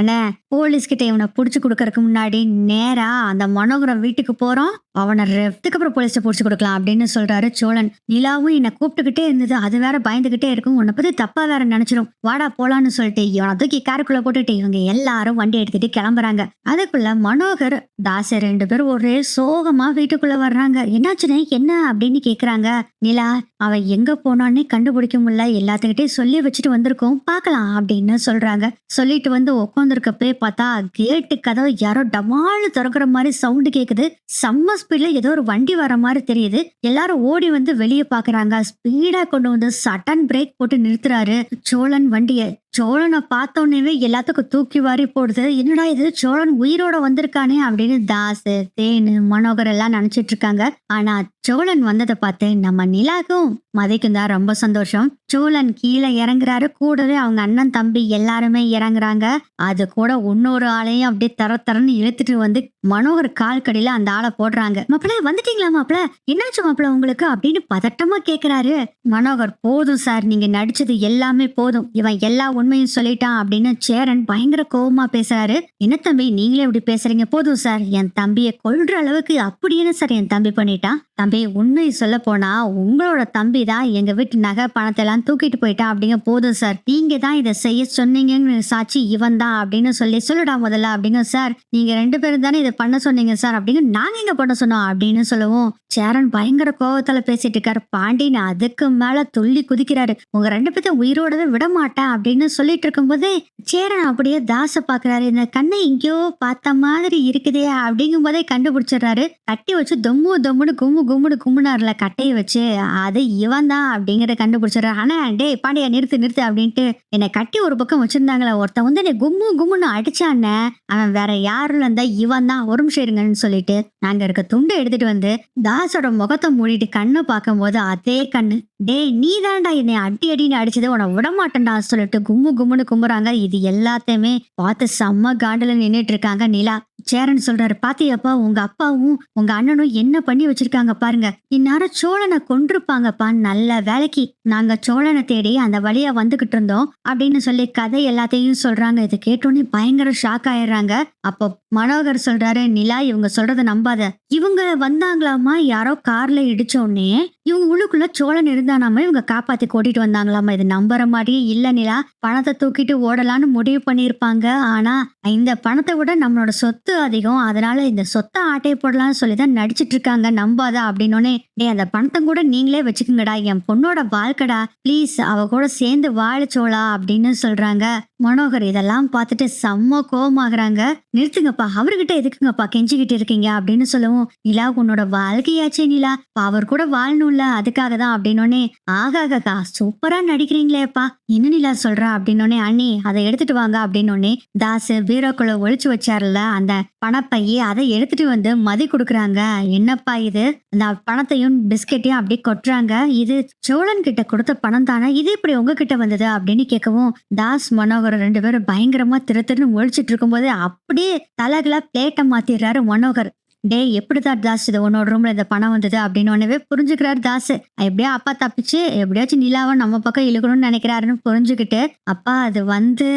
[SPEAKER 1] அண்ணே போலீஸ்கிட்ட இவனை பிடிச்சி கொடுக்கறதுக்கு முன்னாடி நேரா அந்த மனோகரம் வீட்டுக்கு போறோம். அவனை ரெஃப்ட்டுக்கு அப்புறம் போலீஸ்ட பிடிச்சி கொடுக்கலாம் அப்படின்னு சொல்றாரு சோழன். நிலாவும் என்னை கூப்பிட்டுக்கிட்டே இருந்தது. அது வேற பயந்துகிட்டே இருக்கும். உன்னை பத்தி தப்பா வேற நினைச்சிரும். வாடா போலான்னு சொல்லிட்டு இவனை தூக்கி காருக்குள்ள போட்டுட்டு இவங்க எல்லாரும் வண்டி எடுத்துட்டு கிளம்புறாங்க. அதுக்குள்ள மனோகர் தாசர் ரெண்டு பேரும் ஒரே சோகமா வீட்டுக்குள்ள வர்றாங்க. என்னாச்சுனே? என்ன அப்படின்னு கேக்குறாங்க. நிலா அவன் எங்க போனான்னு கண்டுபிடிக்க முடியல. எல்லாத்துக்கிட்டே சொல்லி வச்சுட்டு வந்திருக்கோம். பார்க்கலாம் அப்படின்னு சொல்றாங்க. சொல்லிட்டு வந்து உட்காந்துருக்கப்பே பார்த்தா கேட்டு கதவை யாரோ டமால்னு திறக்கிற மாதிரி சவுண்டு கேக்குது. செம்ம ஸ்பீட்ல ஏதோ ஒரு வண்டி வர மாதிரி தெரியுது. எல்லாரும் ஓடி வந்து வெளியே பாக்குறாங்க. ஸ்பீடா கொண்டு வந்து சட்டன் பிரேக் போட்டு நிறுத்துறாரு. சோழன் வண்டிய. சோழனை பார்த்தோன்னே எல்லாத்துக்கும் தூக்கி வாரி போடுது. என்னடா இது? சோழன் உயிரோட வந்திருக்கானே அப்படின்னு தாசு தேனு மனோகர் எல்லாம் நினைச்சிட்டு இருக்காங்க. ஆனா சோழன் வந்ததை பார்த்து நம்ம நிலாக்கும் மதிக்கும் தான் ரொம்ப சந்தோஷம். சோழன் கீழே இறங்குறாரு. கூடவே அவங்க அண்ணன் தம்பி எல்லாருமே இறங்குறாங்க. அது கூட இன்னொரு ஆளையும் அப்படியே தர தரன்னு இழுத்துட்டு வந்து மனோகர் கால் கடையில அந்த ஆளை போடுறாங்க. மாப்பிள்ள வந்துட்டீங்களா மாப்பிள்ள என்னாச்சு மாப்பிள்ள உங்களுக்கு? அப்படின்னு பதட்டமா கேக்குறாரு. மனோகர் போதும் சார். நீங்க நடிச்சது எல்லாமே போதும். இவன் எல்லா உண்மையும் சொல்லிட்டான் அப்படின்னு சேரன் பயங்கர கோபமா பேசுறாரு. என்ன தம்பி நீங்களே இப்படி பேசுறீங்க? போதும் சார். என் தம்பியை கொல்ற அளவுக்கு அப்படின்னு சார் என் தம்பி பண்ணிட்டான்? தம்பி உண்மை சொல்ல போனா உங்களோட தம்பி தான் எங்க வீட்டு நகை பணத்தை எல்லாம் தூக்கிட்டு போயிட்டான் அப்படிங்க போதும் சார் நீங்க தான் இதை செய்ய சொன்னீங்கன்னு சாட்சி இவன் தான் அப்படின்னு சொல்லி சொல்லுடா முதல்ல அப்படிங்க சார் நீங்க ரெண்டு பேரும் தானே இதை பண்ண சொன்னீங்க சார் அப்படிங்க நாங்க எங்க பண்ண சொன்னோம் அப்படின்னு சொல்லவும். சேரன் பயங்கர கோபத்துல பேசிட்டு இருக்காரு. பாண்டியன் அதுக்கு மேல துள்ளி குதிக்கிறாரு. உங்க ரெண்டு பேர்த்தையும் உயிரோடவே விட மாட்டேன் அப்படின்னு சொல்லிட்டு இருக்கும்போதே சேரன் அப்படியே தாச பாக்குறாரு. இந்த கண்ணை எங்கேயோ பார்த்த மாதிரி இருக்குதே அப்படிங்கும் போதே கண்டுபிடிச்சிடுறாரு. கட்டி வச்சு தொம்மு தொம்முன்னு கும்மு கும்முன்னு கும்முனாரில் கட்டையை வச்சு அது இவன் தான் அப்படிங்கறத கண்டுபிடிச்சிடற ஆனா டேய் பாண்டியா நிறுத்து நிறுத்து அப்படின்ட்டு என்னை கட்டி ஒரு பக்கம் வச்சிருந்தாங்களே ஒருத்தன் வந்து என்னை கும்மு கும்முன்னு அடிச்சானே அவன் வேற யாரும் இருந்தா இவன் தான் ஒரு நிமிஷம் இருங்கன்னு சொல்லிட்டு நாங்க இருக்க துண்டை எடுத்துட்டு வந்து தாஸோட முகத்தை மூடிட்டு கண்ணை பார்க்கும்போது அதே கண்ணு. டேய் நீ தான்டா என்னை அடி அடின்னு அடிச்சது உன விடமாட்டேன்டா சொல்லிட்டு கும்மு கும்முன்னு கும்புறாங்க. இது எல்லாத்தையுமே பார்த்து செம்ம காண்டில் நின்றுட்டு இருக்காங்க நிலா. சேரன் சொல்றாரு பாத்தியாப்பா உங்க அப்பாவும் உங்க அண்ணனும் என்ன பண்ணி வச்சிருக்காங்க பாருங்க. இந்நேரம் சோழனை கொண்டிருப்பாங்கப்பா நல்ல வேலைக்கு நாங்க சோழனை தேடி அந்த வழியா வந்துகிட்டு இருந்தோம் அப்படின்னு சொல்லி கதை எல்லாத்தையும் சொல்றாங்க. இதை கேட்டோன்னே பயங்கர ஷாக் ஆயிடுறாங்க. அப்போ மனோகர் சொல்றாரு நிலா இவங்க சொல்றத நம்பாத. இவங்க வந்தாங்களாமா? யாரோ கார்ல இடிச்ச உடனே இவங்க உள்ளுக்குள்ள சோழன் இருந்தானாமா? இவங்க காப்பாத்தி கூட்டிட்டு வந்தாங்களாமா? இது நம்புற மாதிரியே இல்ல நிலா. பணத்தை தூக்கிட்டு ஓடலான்னு முடிவு பண்ணியிருப்பாங்க. ஆனா இந்த பணத்தை விட நம்மளோட சொத்து அதிகம் அதனால இந்த சொத்தை ஆட்டை போடலாம்னு சொல்லி தான் நடிச்சிட்டு இருக்காங்க நம்பாத? அப்படின்னோடனே டேய் அந்த பணத்தை கூட நீங்களே வச்சுக்கோங்கடா. என் பொண்ணோட வாழ்க்கடா. ப்ளீஸ் அவ கூட சேர்ந்து வாழச்சோளா அப்படின்னு சொல்றாங்க. மனோகர் இதெல்லாம் பார்த்துட்டு செம்ம கோபமாகறாங்க நிறுத்துங்கப்பா. அவர்கிட்ட எதுக்குங்கப்பா? கெஞ்சிக்கிட்டு இருக்கீங்க அப்படின்னு சொல்லவும் நிலா உன்னோட வாழ்க்கையாச்சே நிலா. அவர் கூட வாழணும்ல. அதுக்காக தான் அப்படின்னோடனே ஆகாகக்கா சூப்பரா நடிக்கிறீங்களேப்பா. என்ன நிலா சொல்றா? அப்படின்னோடனே அண்ணி அதை எடுத்துட்டு வாங்க அப்படின்னோடனே தாசு பீரோக்குள்ள ஒழிச்சு வச்சார்ல அந்த பணப்பையே அதை எடுத்துட்டு வந்து மதி கொடுக்குறாங்க. என்னப்பா இது? அந்த பணத்தையும் பிஸ்கெட்டையும் அப்படியே கொட்டுறாங்க. இது சோழன் கிட்ட கொடுத்த பணம் தானே? இது இப்படி உங்ககிட்ட வந்தது அப்படின்னு கேட்கவும் தாஸ் மனோகர் ரெண்டு பேரும் பயங்கரமா திரு திருன்னு ஒழிச்சிட்டு இருக்கும்போது அப்படியே தலைகளா பிளேட்டை மாத்திடுறாரு மனோகர். டேய் எப்படிதான் தாஸ் இது உன்னோட ரூம்ல இந்த பணம் வந்தது அப்படின்னு ஒன்னவே புரிஞ்சுக்கிறாரு தாஸ். எப்படியோ அப்பா தப்பிச்சு எப்படியாச்சும் நிலாவை நம்ம பக்கம் இழுக்கணும்னு நினைக்கிறாருன்னு புரிஞ்சுக்கிட்டு அப்பா அது வந்து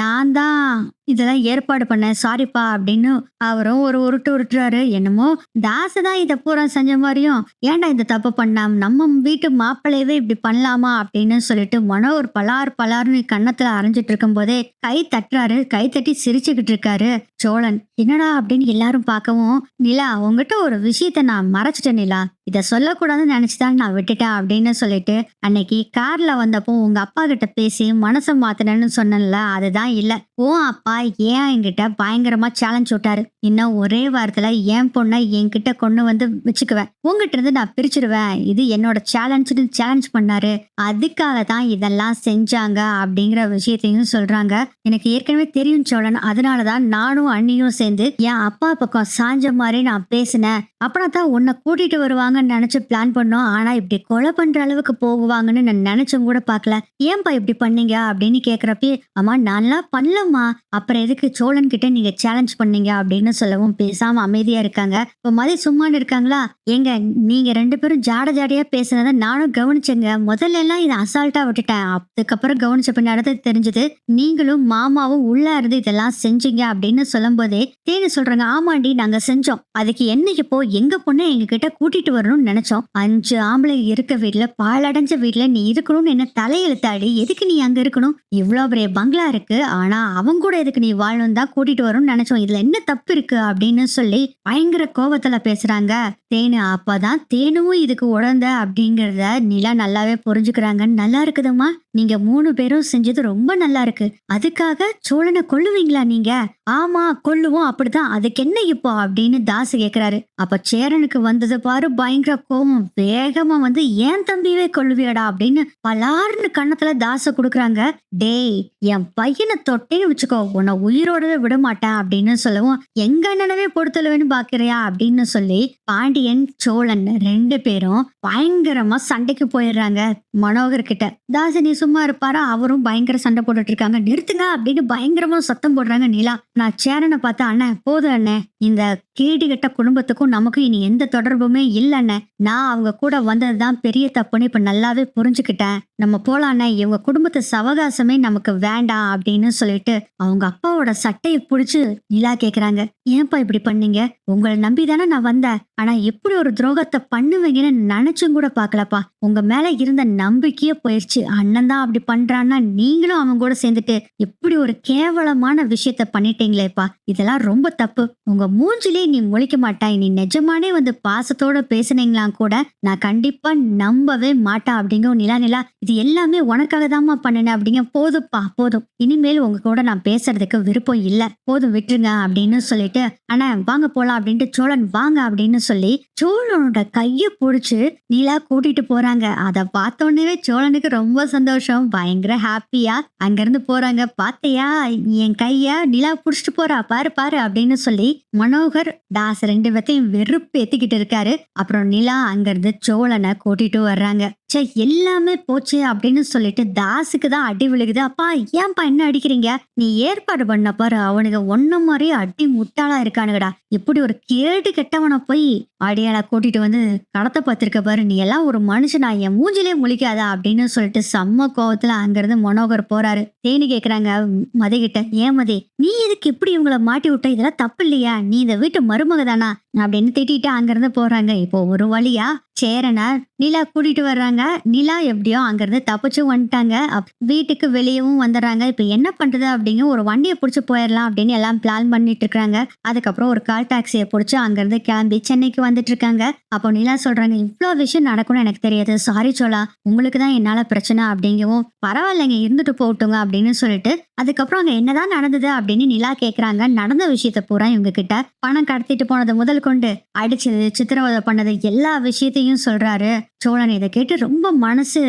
[SPEAKER 1] நான் தான் இதெல்லாம் ஏற்பாடு பண்ண சாரிப்பா அப்படின்னு அவரும் ஒரு உருட்டு உருட்டுறாரு. என்னமோ தாசு தான் இதை பூரா செஞ்ச மாதிரியும் ஏன்டா இந்த தப்பு பண்ணாம் நம்ம வீட்டு மாப்பிள்ளையவே இப்படி பண்ணலாமா அப்படின்னு சொல்லிட்டு மனோ ஒரு பலார் பலார்னு கன்னத்துல அரைஞ்சிட்டு இருக்கும் போதே கை தட்டுறாரு. கை தட்டி சிரிச்சுக்கிட்டு இருக்காரு சோழன். என்னடா அப்படின்னு எல்லாரும் பார்க்கவும் நிலா உங்ககிட்ட ஒரு விஷயத்த நான் மறைச்சிட்டேன் நிலா. இதை சொல்லக்கூடாதுன்னு நினைச்சுதான் நான் விட்டுட்டேன் அப்படின்னு சொல்லிட்டு அன்னைக்கு கார்ல வந்தப்போ உங்க அப்பா கிட்ட பேசி மனசை மாத்தினேன்னு சொன்னேன்ல அதுதான் இல்லை. ஓ அப்பா ஏன் என்கிட்ட பயங்கரமா சேலஞ்ச் விட்டாரு? இன்னும் ஒரே வாரத்துல என் பொண்ணை என்கிட்ட கொண்டு வந்து வச்சுக்குவேன். உங்ககிட்ட இருந்து நான் பிரிச்சிருவேன். இது என்னோட சேலஞ்சுன்னு சேலஞ்ச் பண்ணாரு. அதுக்காக தான் இதெல்லாம் செஞ்சாங்க அப்படிங்கிற விஷயத்தையும் சொல்றாங்க. எனக்கு ஏற்கனவே தெரியும் சோழன். அதனாலதான் நானும் அண்ணியும் சேர்ந்து என் அப்பா பக்கம் சாஞ்ச மாதிரி நான் பேசினேன். அப்புறம் தான் உன்னை கூட்டிட்டு வருவாங்கன்னு நினைச்சு பிளான் பண்ணோம். ஆனா இப்படி கொலை பண்ற அளவுக்கு போகுவாங்கன்னு நான் நினைச்சும் கூட பார்க்கல. ஏன்பா இப்படி பண்ணீங்க அப்படின்னு கேக்குறப்ப அம்மா நான்லாம் ஆமா அப்புறம் எதுக்கு சோழன் கிட்ட நீங்க சேலஞ்ச் பண்ணீங்க அப்படின்னு சொல்லவும் பேசாம அமைதியா இருக்காங்க. இப்போ மதி சும்மான்னு இருக்காங்களா? ஏங்க நீங்க ரெண்டு பேரும் ஜாட ஜாடையா பேசுனதை நானும் கவனிச்சேங்க. முதல்ல எல்லாம் இதை அசால்ட்டா விட்டுட்டேன். அதுக்கப்புறம் கவனிச்ச பின்னாடி தெரிஞ்சது. நீங்களும் மாமாவும் உள்ள இருந்து இதெல்லாம் செஞ்சீங்க அப்படின்னு சொல்லும் போதே தேனு சொல்றாங்க ஆமாண்டி நாங்க செஞ்சோம். அதுக்கு என்ன இப்போ எங்க பொண்ணை எங்க கிட்ட கூட்டிட்டு வரணும்னு நினைச்சோம். அஞ்சு ஆம்பளை இருக்க வீட்டுல பாலடைஞ்ச வீட்டுல நீ இருக்கணும்னு என்ன தலையெழுத்தாடி? எதுக்கு நீ அங்க இருக்கணும்? இவ்வளவு பெரிய பங்களா இருக்கு. ஆனா அவங்க கூட எதுக்கு நீ வாழணும் தான் கூட்டிட்டு வரணும்னு நினைச்சோம். இதுல என்ன தப்பு இருக்கு அப்படின்னு சொல்லி பயங்கர கோபத்துல பேசுறாங்க. தேனு அப்பதான் தேனுவும் இதுக்கு உடந்த அப்படிங்கறத நிலா நல்லாவே புரிஞ்சுக்கிறாங்க நல்லா இருக்குதும்மா. நீங்க மூணு பேரும் செஞ்சது ரொம்ப நல்லா இருக்கு. அதுக்காக சோழனை கொல்லுவீங்களா நீங்க? ஆமா கொல்லுவோம். அப்படிதான். அதுக்கு என்ன இப்போ? அப்படின்னு தாசு கேக்குறாரு. அப்ப சேரனுக்கு வந்தது பாரு பயங்கர கோபம். வேகமா வந்து ஏன் தம்பியவே கொல்லுவியடா? அப்படின்னு பலார்னு கண்ணத்துல தாச குடுக்குறாங்க. டேய் என் பையனை தொட்டேன்னு வச்சுக்கோ. உன்னை உயிரோடவே விட மாட்டேன் அப்படின்னு சொல்லவும் எங்க அண்ணனவே பொறுத்தளவுன்னு பாக்குறியா? அப்படின்னு சொல்லி பாண்டியன் சோழன் ரெண்டு பேரும் பயங்கரமா சண்டைக்கு போயிடுறாங்க மனோகர் கிட்ட தாசினி சும்மா இருப்பாரா? அவரும் பயங்கர சண்டை போட்டுட்டு இருக்காங்க. நிறுத்துங்க அப்படின்னு பயங்கரமா சத்தம் போடுறாங்க நிலா. நான் சேரனை பார்த்தா அண்ணன் போதும் அண்ணன் இந்த கேடு கெட்ட குடும்பத்துக்கும் நமக்கும் இனி எந்த தொடர்புமே இல்ல அண்ணன் நான் அவங்க கூட வந்ததுதான் பெரிய தப்புன்னு இப்ப நல்லாவே புரிஞ்சுக்கிட்டேன். நம்ம போலாண்ணே இவங்க குடும்பத்து சவகாசமே நமக்கு வேண்டாம் அப்படின்னு சொல்லிட்டு அவங்க அப்பாவோட சட்டையை புடிச்சு நிலா கேக்குறாங்க. ஏன்பா இப்படி பண்ணீங்க? உங்களை நம்பி தானே நான் வந்தேன். ஆனா எப்படி ஒரு துரோகத்தை பண்ணுவீங்கன்னு நினைச்சும் கூட பாக்கலப்பா உங்க மேல இருந்த நம்பிக்கையே போயிருச்சு. அண்ணன் தான் அப்படி பண்றான்னா நீங்களும் அவன் கூட சேர்ந்துட்டு இப்படி ஒரு கேவலமான விஷயத்த பண்ணிட்டீங்களேப்பா. இதெல்லாம் ரொம்ப தப்பு. உங்க மூஞ்சிலே நீ முழிக்க மாட்டாய். நீ நிஜமானே வந்து பாசத்தோட பேசுனீங்களா கூட நான் கண்டிப்பா நம்பவே மாட்டேன் அப்படிங்க நிலா நிலா இது எல்லாமே உனக்காக தாம்மா பண்ணினேன் அப்படிங்க போதும்ப்பா போதும். இனிமேல் உங்க கூட நான் பேசுறதுக்கு விருப்பம் இல்ல. போதும் விட்டுருங்க அப்படின்னு சொல்லிட்டு ஆனா வாங்க போலாம் அப்படின்ட்டு சோழன் வாங்க அப்படின்னு சொல்லி சோழனோட கையை பிடிச்சி நிலா கூட்டிட்டு போறாங்க. அதை பார்த்த உடனே சோழனுக்கு ரொம்ப சந்தோஷம். பயங்கர ஹாப்பியா அங்கிருந்து போறாங்க. பார்த்தையா என் கைய நிலா புடிச்சிட்டு போறா பாரு பாரு அப்படின்னு சொல்லி மனோகர் தாஸ் ரெண்டு பேர்த்தையும் வெறுப்பு ஏத்திக்கிட்டு இருக்காரு. அப்புறம் நிலா அங்கிருந்து சோழனை கூட்டிட்டு வர்றாங்க. சே எல்லாமே போச்சு அப்படின்னு சொல்லிட்டு தாஸுக்கு தான் அடி விழுகுது. அப்பா ஏன்பா என்ன அடிக்கிறீங்க? நீ ஏற்பாடு பண்ண பாரு அவனுக்கு ஒன்ன மாதிரி அடி முட்டாளா இருக்கானுங்கடா. இப்படி ஒரு கேடு கெட்டவனை போய் அடியால கூட்டிட்டு வந்து கடத்த பார்த்திருக்க பாரு. நீ எல்லாம் ஒரு மனுஷனா என் மூஞ்சிலே முழிக்காதா அப்படின்னு சொல்லிட்டு செம்ம கோவத்துல அங்கிருந்து மனோகர் போறாரு. தேனி கேக்குறாங்க மதி கிட்ட ஏன் மதி நீ எதுக்கு இப்படி இவங்கள மாட்டி விட்ட? இதெல்லாம் தப்பு இல்லையா? நீ இந்த வீட்டு மருமக தானா அப்படின்னு திட்டிட்டு அங்கிருந்து போறாங்க. இப்போ ஒரு வழியா சேரனை நிலா கூட்டிட்டு வர்றாங்க. நிலா எப்படியோ அங்கிருந்து தப்பிச்சு வந்துட்டாங்க. அப்- வீட்டுக்கு வெளியவும் வந்துடுறாங்க. இப்ப என்ன பண்றது அப்படிங்க ஒரு வண்டியை பிடிச்சி போயிடலாம் அப்படின்னு எல்லாம் பிளான் பண்ணிட்டு இருக்காங்க. அதுக்கப்புறம் ஒரு கால் டாக்ஸியை பிடிச்சி அங்கிருந்து கிளம்பி சென்னைக்கு வந்துட்டு இருக்காங்க. அப்போ நிலா சொல்றாங்க இவ்வளோ விஷயம் நடக்கும்னு எனக்கு தெரியாது. சாரி சொல்லா உங்களுக்கு தான் என்னால பிரச்சனை அப்படிங்கவும் பரவாயில்லைங்க இருந்துட்டு போட்டுங்க அப்படின்னு சொல்லிட்டு அதுக்கப்புறம் அங்க என்னதான் நடந்தது அப்படின்னு நிலா கேக்குறாங்க. நடந்த விஷயத்த பூரா இவங்க கிட்ட பணம் கடத்திட்டு போனது முதல் கொண்டு அடிச்சது சித்திரவதை பண்ணது எல்லா விஷயத்தையும் சொல்றாரு. சோழன் இதை கேட்டு ரொம்ப மனசு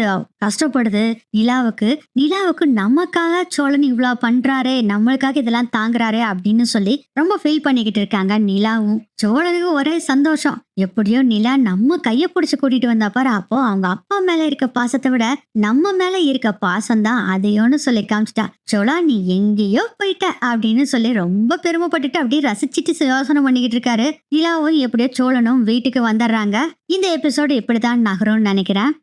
[SPEAKER 1] கஷ்டப்படுது நிலாவுக்கு. நிலாவுக்கு நமக்காக சோழன் இவ்வளவு பண்றாரே நம்மளுக்காக இதெல்லாம் தாங்குறாரே அப்படின்னு சொல்லி ரொம்ப ஃபீல் பண்ணிக்கிட்டு இருக்காங்க நிலாவும். சோழனுக்கு ஒரே சந்தோஷம். எப்படியோ நிலா நம்ம கைய பிடிச்சி கூட்டிட்டு வந்தா பாரு அப்போ அவங்க அப்பா மேல இருக்க பாசத்தை விட நம்ம மேல இருக்க பாசம் தான் அதையோன்னு சொல்லி காமிச்சிட்டா. சோழா நீ எங்கேயோ போயிட்ட அப்படின்னு சொல்லி ரொம்ப பெருமைப்பட்டுட்டு அப்படியே ரசிச்சிட்டு யோசனை பண்ணிக்கிட்டு இருக்காரு. நிலாவும் எப்படியோ சோழனும் வீட்டுக்கு வந்துடுறாங்க. இந்த எபிசோடு இப்படிதான் நகரும்னு நினைக்கிறேன்.